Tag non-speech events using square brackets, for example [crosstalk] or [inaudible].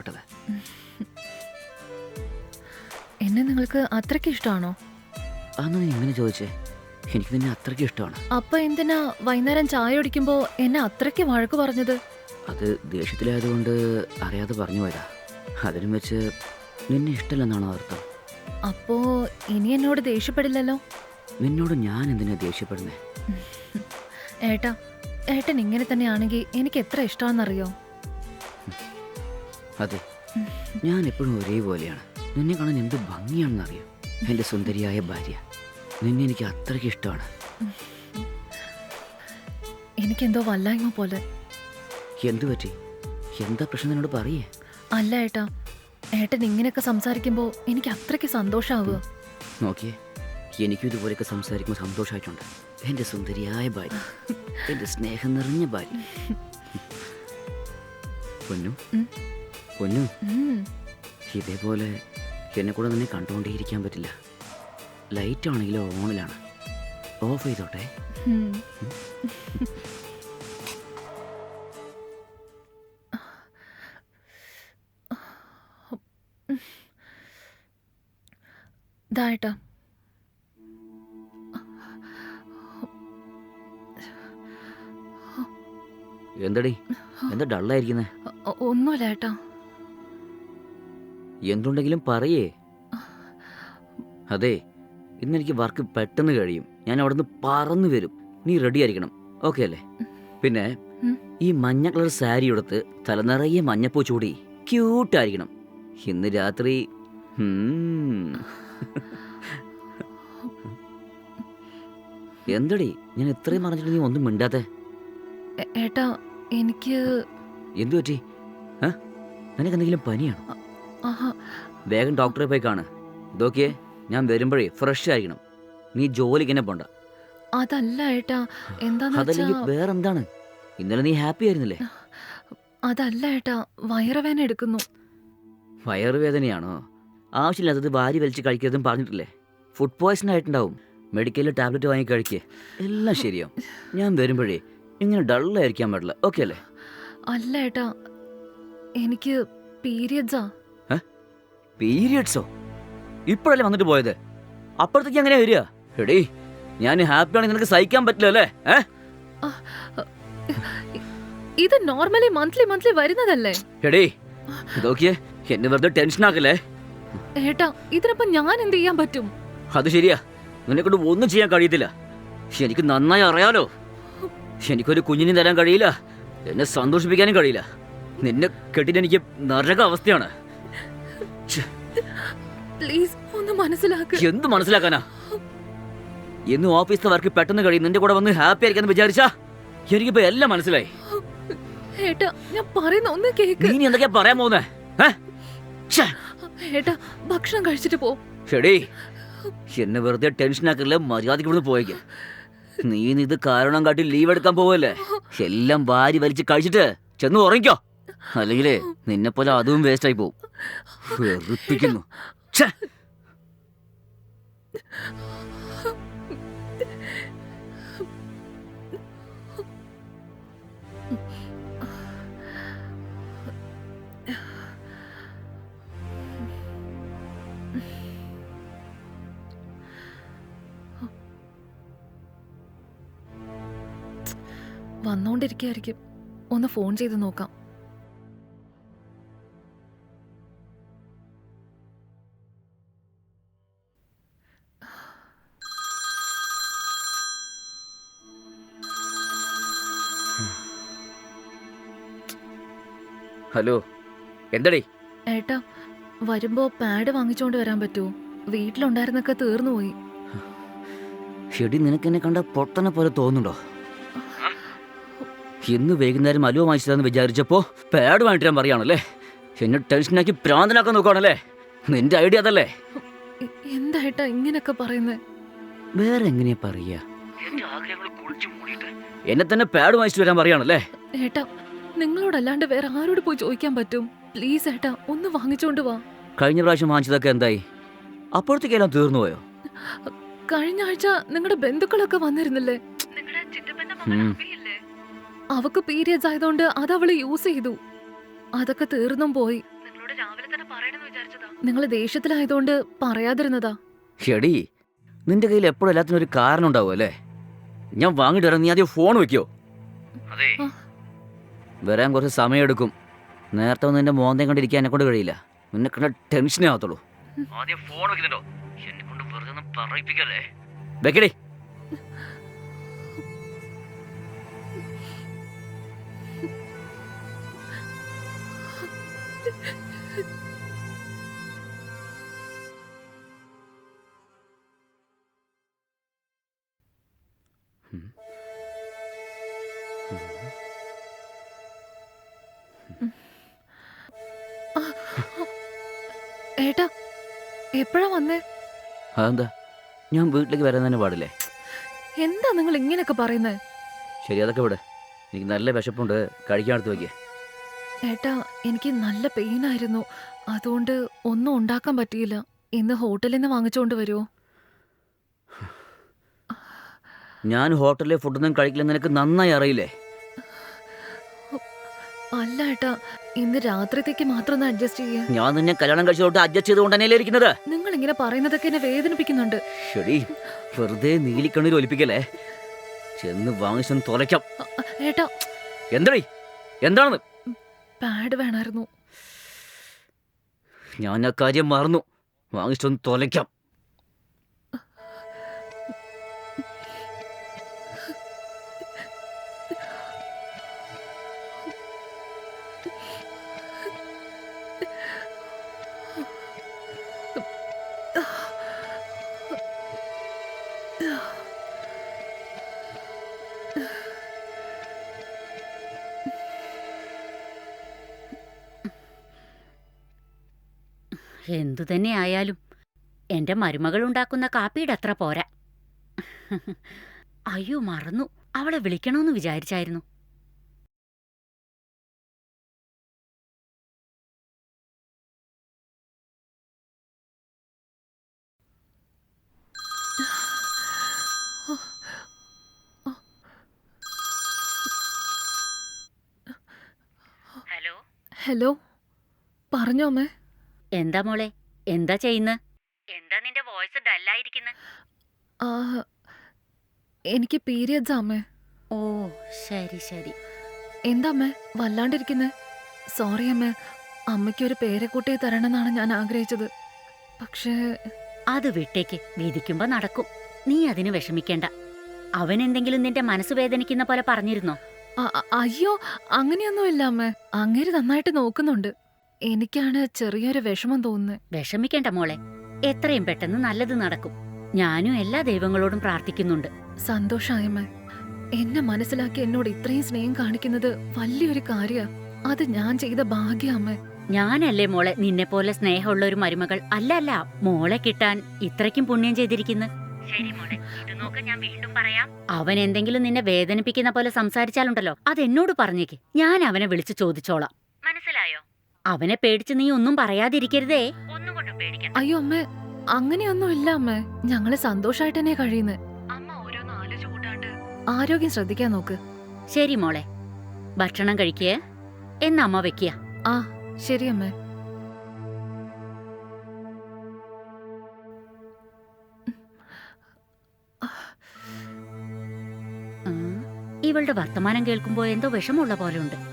പെട്ടത് [laughs] എന്നെ നിങ്ങൾക്ക് അത്രയ്ക്ക് ഇഷ്ടമാണോ? അന്ന് നീ എങ്ങനെ ചോദിച്ചേ? എനിക്ക് നിന്നെ അത്രയ്ക്ക് ഇഷ്ടമാണ്. അപ്പൊ എന്തിനാ വൈകുന്നേരം ചായ ഒടിക്കുമ്പോ എന്നെ അത്രയ്ക്ക് വഴക്ക് പറഞ്ഞത്? അത് ദേഷ്യത്തിലായതുകൊണ്ട് അറിയാതെ പറഞ്ഞു പോയതാ. അതിനും വെച്ച് നിന്നെ ഇഷ്ടമല്ലെന്നാണോ അർത്ഥം? അപ്പോ ഇനി എന്നോട് ദേഷ്യപ്പെടില്ലല്ലോ? നിന്നോട് ഞാൻ എന്തിനാ ദേഷ്യപ്പെടുന്നേ? ഏട്ടാ ഏട്ടൻ ഇങ്ങനെ തന്നെയാണെങ്കിൽ എനിക്ക് എത്ര ഇഷ്ടമാണെന്നറിയോ? അതെ. ഞാൻ എപ്പോഴും ഒരേപോലെയാണ് നിന്നെ കാണാൻ എന്ത് ഭംഗിയാണെന്നറിയോ. എന്റെ സുന്ദരിയായ ഭാര്യ. നിന്നെ എനിക്ക് അത്രയ്ക്ക് ഇഷ്ടമാണ്. എനിക്കെന്തോ വല്ലായ്മ പോലെ. എന്തു പറ്റി? എന്താ പ്രശ്നം നിന്നോട് പറയേ? അല്ല ഏട്ടാ. ഏട്ടൻ ഇങ്ങനെയൊക്കെ സംസാരിക്കുമ്പോൾ എനിക്ക് അത്രയ്ക്ക് സന്തോഷാവുക. നോക്കിയേ എനിക്കും ഇതുപോലെയൊക്കെ സംസാരിക്കുമ്പോൾ സന്തോഷമായിട്ടുണ്ട്. എന്റെ സുന്ദരിയായ ഭാര്യ. [laughs] എന്റെ സ്നേഹം നിറഞ്ഞ ഭാര്യ. [laughs] പൊന്നു. പൊന്നു. ഇതേപോലെ എന്നെ കൂടെ നിന്നെ കണ്ടുകൊണ്ടേയിരിക്കാൻ പറ്റില്ല. ലൈറ്റ് ആണെങ്കിലും ഓണിലാണ്. ഓഫ് ചെയ്തോട്ടെ. എന്താടി? എന്താ ഡള്ളായിരിക്കുന്നേ ഒന്നുമില്ല ഏട്ടാ. എന്തുണ്ടെങ്കിലും പറയേ. അതെ ഇന്ന് എനിക്ക് വർക്ക് പെട്ടെന്ന് കഴിയും. ഞാൻ അവിടുന്ന് പറന്നു വരും. നീ റെഡി ആയിരിക്കണം. ഓക്കെ അല്ലേ? പിന്നെ. ഈ മഞ്ഞ കളർ സാരി എടുത്ത് തലനിറയെ മഞ്ഞപ്പൂ ചൂടി. ക്യൂട്ടായിരിക്കണം ഇന്ന് രാത്രി എന്തടി? ഞാൻ ഇത്രയും പറഞ്ഞിട്ട് നീ ഒന്നും മിണ്ടാതെ. ഏട്ടാ എനിക്ക് എന്തു പറ്റി? നിനക്ക് എന്തെങ്കിലും പനിയാണോ? വേഗം ഡോക്ടറെ പോയി കാണ്. ഇതൊക്കെ ഞാൻ വരുമ്പോഴേ ഫ്രഷ് ആയിരിക്കണം. നീ ജോലിക്ക് തന്നെ പോണ്ട. അതല്ല ഏട്ടാ എന്താ അതല്ലെങ്കിൽ വേറെന്താണ്? ഇന്നലെ നീ ഹാപ്പി ആയിരുന്നില്ലേ? അതല്ല ഏട്ടാ വയറുവേദന എടുക്കുന്നു. വയറുവേദനയാണോ ആവശ്യമില്ലാത്തത് വാരി വലിച്ച് കഴിക്കരുതെന്ന് പറഞ്ഞിട്ടില്ലേ? ഫുഡ് പോയ്സൺ ആയിട്ടുണ്ടാവും. മെഡിക്കലിൽ ടാബ്ലറ്റ് വാങ്ങി കഴിക്കേ. എല്ലാം ശരിയാവും. ഞാൻ വരുമ്പോഴേ ഇങ്ങനെ ഡള്ളായിരിക്കാൻ പാടില്ല. ഓക്കെ അല്ലേ? അല്ല ഏട്ടാ എനിക്ക് പീരിയഡ്സാ പീരിയഡ്സോ ഇപ്പോഴല്ലേ വന്നിട്ട് പോയത്? അപ്പുറത്തേക്ക് അങ്ങനെ വരിക? എടീ ഞാൻ ഹാപ്പി ആണെങ്കിൽ നിനക്ക് സഹിക്കാൻ പറ്റില്ല അല്ലേ? ഏ? ഇത് നോർമലി മന്ത്ലി മന്ത്ലി വരുന്നതല്ലേ? എടീ ഇതൊക്കെ എന്നെ വെറുതെ ടെൻഷൻ ആക്കല്ലേ? ഏട്ടാ ഇതിനപ്പം ഞാൻ എന്ത് ചെയ്യാൻ പറ്റും? അത് ശരിയാ നിന്നെ കൊണ്ട് ഒന്നും ചെയ്യാൻ കഴിയത്തില്ല. എനിക്ക് നന്നായി അറിയാലോ. എനിക്കൊരു കുഞ്ഞിനെ തരാൻ കഴിയില്ല. എന്നെ സന്തോഷിപ്പിക്കാനും കഴിയില്ല. നിന്നെ കെട്ടിട്ട് എനിക്ക് നരക അവസ്ഥയാണ് പ്ലീസ് ഒന്ന് മനസ്സിലാക്ക്. എന്ത് മനസ്സിലാക്കാനാ? എന്നും ഓഫീസിലെ വർക്ക് പെട്ടെന്ന് കഴിയും. നിന്റെ കൂടെ വന്ന് ഹാപ്പി ആയിരിക്കാന്ന് വിചാരിച്ചാ? എനിക്കിപ്പോ എല്ലാം മനസ്സിലായി. ഏട്ടാ ഞാൻ പറയുന്ന ഒന്ന് കേക്ക്. നീ ഇനി എന്തൊക്കെയാ പറയാൻ പോകുന്നേ? ഏട്ടാ ഭക്ഷണം കഴിച്ചിട്ട് പോ. ഷെടി എന്നെ വെറുതെ ടെൻഷൻ ആക്കില്ല മര്യാദയ്ക്ക് ഇവിടുന്ന് പോയേക്ക്? നീ ഇത് കാരണം കാട്ടി ലീവ് എടുക്കാൻ പോവല്ലേ? എല്ലാം വാരി വലിച്ച് കഴിച്ചിട്ട് ചെന്ന് ഉറങ്ങിക്കോ. അല്ലെങ്കിലേ നിന്നെ പോലെ അതും വേസ്റ്റ് ആയി പോവും. വെറുപ്പിക്കുന്നു. ഒന്ന് ഫോൺ ചെയ്ത് നോക്കാം. ഹലോ എന്തടി? ഏട്ടാ വരുമ്പോ പാഡ് വാങ്ങിച്ചോണ്ട് വരാൻ പറ്റുമോ വീട്ടിലുണ്ടായിരുന്നൊക്കെ തീർന്നു പോയി ഷെടി നിനക്ക് എന്നെ കണ്ട പൊട്ടനെ പോലെ തോന്നുന്നുണ്ടോ? ഇന്ന് വൈകുന്നേരം അലുവ വാങ്ങിച്ചതാന്ന് വിചാരിച്ചപ്പോ പാഡ് വാങ്ങിട്ട് ഞാൻ പറയാണല്ലേ എന്നെ ടെൻഷനാക്കി പ്രാന്തനാക്കാൻ നോക്കുകയാണല്ലേ നിന്റെ ഐഡിയ അതല്ലേ? എന്തായിട്ടാ ഇങ്ങനൊക്കെ പറയുന്നത് വേറെ എങ്ങനെയാ പറയാ? എന്നെ തന്നെ പാഡ് വാങ്ങിച്ചു വരാൻ പറയാണല്ലേ ഏട്ടാ നിങ്ങളോടല്ലാണ്ട് വേറെ ആരോട് പോയി ചോദിക്കാൻ പറ്റും? പ്ലീസ് ഏട്ടാ ഒന്ന് വാങ്ങിച്ചോണ്ട് വാ. കഴിഞ്ഞ പ്രാവശ്യം വാങ്ങിച്ചതൊക്കെ എന്തായി? അപ്പോഴത്തേക്കെല്ലാം തീർന്നു പോയോ കഴിഞ്ഞ ആഴ്ച നിങ്ങളുടെ ബന്ധുക്കളൊക്കെ വന്നിരുന്നില്ലേ. അവക്ക് പീരിയഡ്സ് ആയതുകൊണ്ട് അത് അവൾ യൂസ് ചെയ്തു. അതൊക്കെ തീർന്നും പോയി. നിങ്ങൾ ദേഷ്യത്തിലായതുകൊണ്ട് പറയാതിരുന്നതാ. ഷെടി നിന്റെ കയ്യിൽ എപ്പോഴും എല്ലാത്തിനും ഒരു കാരണം ഉണ്ടാവും അല്ലേ? ഞാൻ വാങ്ങിട്ട് വരാം. നീ ആദ്യം ഫോൺ വെക്കോ. അതെ. വരാൻ കുറച്ച് സമയമെടുക്കും. നേരത്തെ ഒന്നും നിന്റെ മോന്തയും കണ്ടിരിക്കാൻ എന്നെ കൊണ്ട് കഴിയില്ല. നിന്നെ കണ്ട ടെൻഷനേ ആവത്തുള്ളൂ. ആദ്യം ഫോൺ വെക്കുന്നുണ്ടോ? എന്നെ കൊണ്ട് വെറുതെ ഒന്നും പറയിപ്പിക്കല്ലേ? വെക്കടി. ഏട്ടാ എപ്പോഴാ വന്നേ? അതെന്താ? ഞാൻ വീട്ടിലേക്ക് വരാൻ തന്നെ പാടില്ലേ? എന്താ നിങ്ങൾ ഇങ്ങനെയൊക്കെ പറയുന്നത് ശരി അതൊക്കെ ഇവിടെ എനിക്ക് നല്ല വിശപ്പുണ്ട്. കഴിക്കാൻ എടുത്ത് വയ്ക്കേ. ഏട്ടാ എനിക്ക് നല്ല പെയിനായിരുന്നു. അതുകൊണ്ട് ഒന്നും ഉണ്ടാക്കാൻ പറ്റിയില്ല. ഇന്ന് ഹോട്ടലിൽ നിന്ന് വാങ്ങിച്ചുകൊണ്ട് വരുമോ ഞാൻ ഹോട്ടലിലെ ഫുഡൊന്നും കഴിക്കില്ല നിനക്ക് നന്നായി അറിയില്ലേ? അല്ല ഏട്ടാ ഇന്ന് രാത്രിത്തേക്ക് മാത്രം ഒന്ന് അഡ്ജസ്റ്റ് ചെയ്യേ. ഞാൻ നിന്നെ കല്യാണം കഴിച്ചോട്ട് അഡ്ജസ്റ്റ് ചെയ്തുകൊണ്ട് തന്നെയല്ലേ ഇരിക്കുന്നത്? നിങ്ങൾ ഇങ്ങനെ പറയുന്നതൊക്കെ എന്നെ വേദനിപ്പിക്കുന്നുണ്ട്. ശരി വെറുതെ നീലിക്കണ്ണീർ ഒലിപ്പിക്കല്ലേ? ചെന്ന് വാങ്ങിച്ചൊന്ന് തുലയ്ക്കാം. ഏട്ടാ. എന്തായി എന്താണെന്ന്? പാഡ് വേണമായിരുന്നു. ഞാൻ ആ കാര്യം മറന്നു. വാങ്ങിച്ചൊന്ന് തുലയ്ക്കാം. എന്തു തന്നെ ആയാലും എന്റെ മരുമകൾ ഉണ്ടാക്കുന്ന കാപ്പിയുടെ അത്ര പോരാ. അയ്യോ മറന്നു. അവളെ വിളിക്കണമെന്ന് വിചാരിച്ചായിരുന്നു. ഹലോ പറഞ്ഞോ അമ്മേ. എന്താ മോളെ? എന്താ ചെയ്യുന്ന? എന്താ നിന്റെ വോയിസ് ഡല്ലായിരിക്കുന്ന? ആ, എനിക്ക് പീരിയഡ്സ് അമ്മേ. ഓ ശരി ശരി. എന്താ അമ്മേ വല്ലാണ്ടിരിക്കുന്നേ? സോറി അമ്മേ അമ്മയ്ക്ക് ഒരു പേരെ കൂട്ടി തരണം എന്നാണ് ഞാൻ ആഗ്രഹിച്ചത്. പക്ഷേ അത് വിട്ടേക്ക്. വിധിക്കുമ്പോ നടക്കും. നീ അതിന് വിഷമിക്കേണ്ട. അവൻ എന്തെങ്കിലും നിന്റെ മനസ്സ് വേദനിക്കുന്ന പോലെ പറഞ്ഞിരുന്നോ? അയ്യോ അങ്ങനെയൊന്നുമില്ല അമ്മ. അങ്ങേര് നന്നായിട്ട് നോക്കുന്നുണ്ട്. എനിക്കാണ് ചെറിയൊരു വിഷമം തോന്നുന്നത് വിഷമിക്കേണ്ട മോളെ. എത്രയും പെട്ടെന്ന് നല്ലത് നടക്കും. ഞാനും എല്ലാ ദൈവങ്ങളോടും പ്രാർത്ഥിക്കുന്നുണ്ട്. സന്തോഷായമ്മേ എന്നെ മനസ്സിലാക്കി എന്നോട് ഇത്രയും സ്നേഹം കാണിക്കുന്നത് വലിയൊരു കാര്യ. അത് ഞാൻ ചെയ്ത ഭാഗ്യ അമ്മ. ഞാനല്ലേ മോളെ നിന്നെ പോലെ സ്നേഹമുള്ള ഒരു മരുമകൾ. അല്ല അല്ല. മോളെ കിട്ടാൻ ഇത്രയ്ക്കും പുണ്യം ചെയ്തിരിക്കുന്നു. ശരി മോളെ. ഇത് നോക്ക് ഞാൻ വീണ്ടും പറയാം. അവൻ എന്തെങ്കിലും നിന്നെ വേദനിപ്പിക്കുന്ന പോലെ സംസാരിച്ചാലുണ്ടല്ലോ. അത് എന്നോട് പറഞ്ഞേക്ക്. ഞാൻ അവനെ വിളിച്ചു ചോദിച്ചോളാം. മനസ്സിലായോ? അവനെ പേടിച്ച് നീ ഒന്നും പറയാതിരിക്കരുതേ. ഒന്നും കൊണ്ടും പേടിക്കണ്ട. അയ്യോ അമ്മേ. അങ്ങനെയൊന്നും ഇല്ല അമ്മേ. ഞങ്ങൾ സന്തോഷായിട്ട് തന്നെ കഴിയുന്നത് അമ്മ ഓരോന്ന് ആലോചിച്ച് കൂട്ടാണ്ട് ആരോഗ്യം ശ്രദ്ധിക്കാൻ നോക്ക്. ശരി മോളെ. ഭക്ഷണം കഴിക്കേ. എന്നമ്മ അമ്മ വെക്കുക ആ ശരി അമ്മേ. ഇവളുടെ വർത്തമാനം കേൾക്കുമ്പോൾ എന്തോ വിഷമമുള്ള പോലെ ഉണ്ട്.